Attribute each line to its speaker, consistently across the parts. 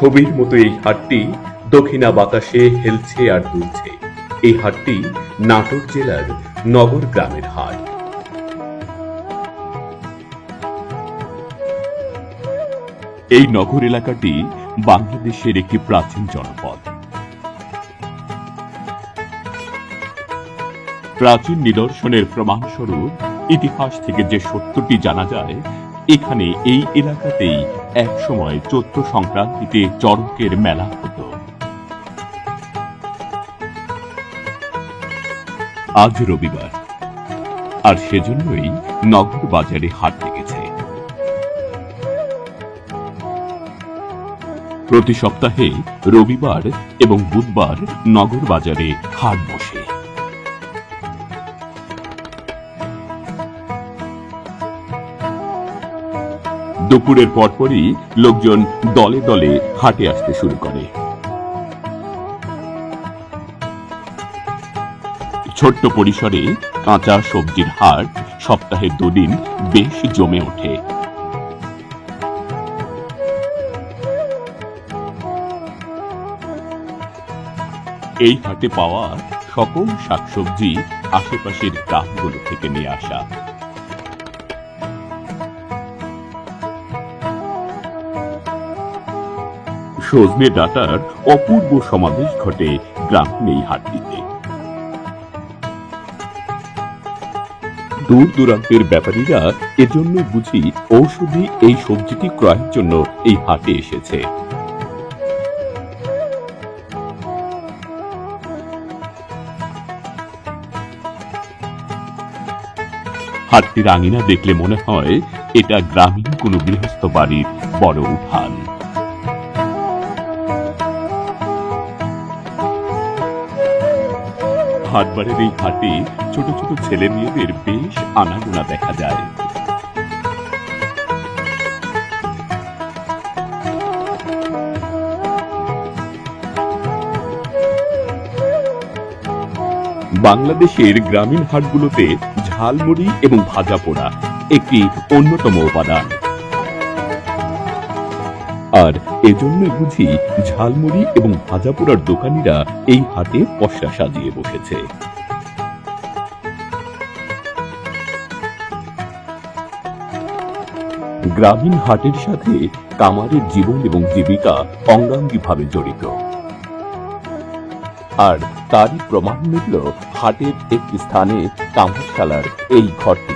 Speaker 1: ছবির মতো এই হাটটি দক্ষিণা বাতাসে হেলছে আর দুলছে। এই হাটটি নাটোর জেলার নগর গ্রামের হাট।
Speaker 2: এই নগর এলাকাটি বাংলাদেশের একটি প্রাচীন জনপদ। প্রাচীন নিদর্শনের প্রমাণস্বরূপ ইতিহাস থেকে যে সত্যটি জানা যায় এখানে এই এলাকাতেই একসময় চৈত্র সংক্রান্তিতে চড়কের মেলা হতো। আজ রবিবার, আর সেজন্যই নগর বাজারে হাট লেগেছে। প্রতি সপ্তাহে রবিবার এবং বুধবার নগর বাজারে হাট বসে। দুপুরের পরপরই লোকজন দলে দলে হাটে আসতে শুরু করে। ছোট্ট পরিসরে কাঁচা সবজির হাট সপ্তাহে দুদিন বেশ জমে ওঠে। এই হাটে পাওয়া সকল শাকসবজি আশেপাশের গ্রামগুলো থেকে নিয়ে আসা। সজনে ডাটার অপূর্ব সমাবেশ ঘটে গ্রামীণ এই হাটটিতে দূর দূরান্তের ব্যাপারীরা এজন্য বুঝি ঔষধি এই সবজিটি ক্রয়ের জন্য এই হাটে এসেছে। হাটটির আঙিনা দেখলে মনে হয় এটা গ্রামীণ কোনো গৃহস্থ বাড়ির বড় উঠান। হাটবারের এই হাটে ছোট ছোট ছেলে মেয়েদের বেশ আনাগোনা দেখা যায়। বাংলাদেশের গ্রামীণ হাটগুলোতে ঝালমুড়ি এবং ভাজা পোড়া একটি অন্যতম উপাদান। আর এজন্যই বুঝি ঝালমুড়ি এবং ভাজা পোড়ার দোকানিরা এই হাটে পশা সাজিয়ে বসেছে। গ্রামীণ হাটের সাথে কামারের জীবন এবং জীবিকা অঙ্গাঙ্গিভাবে জড়িত। আর তারই প্রমাণ মিলল হাটের একটি স্থানে কামারশালার এই ঘরটি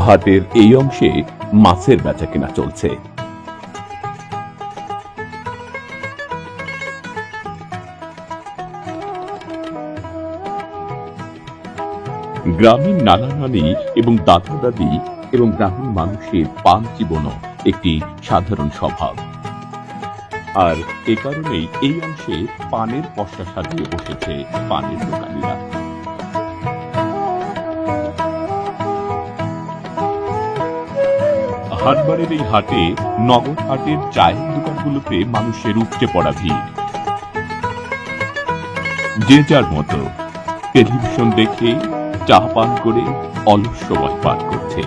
Speaker 2: হাটের এই অংশে মাছের বেচা কেনা চলছে। গ্রামীণ নানা নানি এবং দাদা দাদি এবং গ্রামীণ মানুষের পান জীবনও একটি সাধারণ স্বভাব। আর এ কারণেই এই অংশে পানের পশা সাজিয়ে বসেছে পানের দোকানিরা। হাটবারের এই হাটে, নগদ হাটের চায়ের দোকানগুলোতে মানুষের উপচে পড়া ভিড়। যে যার মতো টেলিভিশন দেখে চা পান করে অলস সময় পার করছে।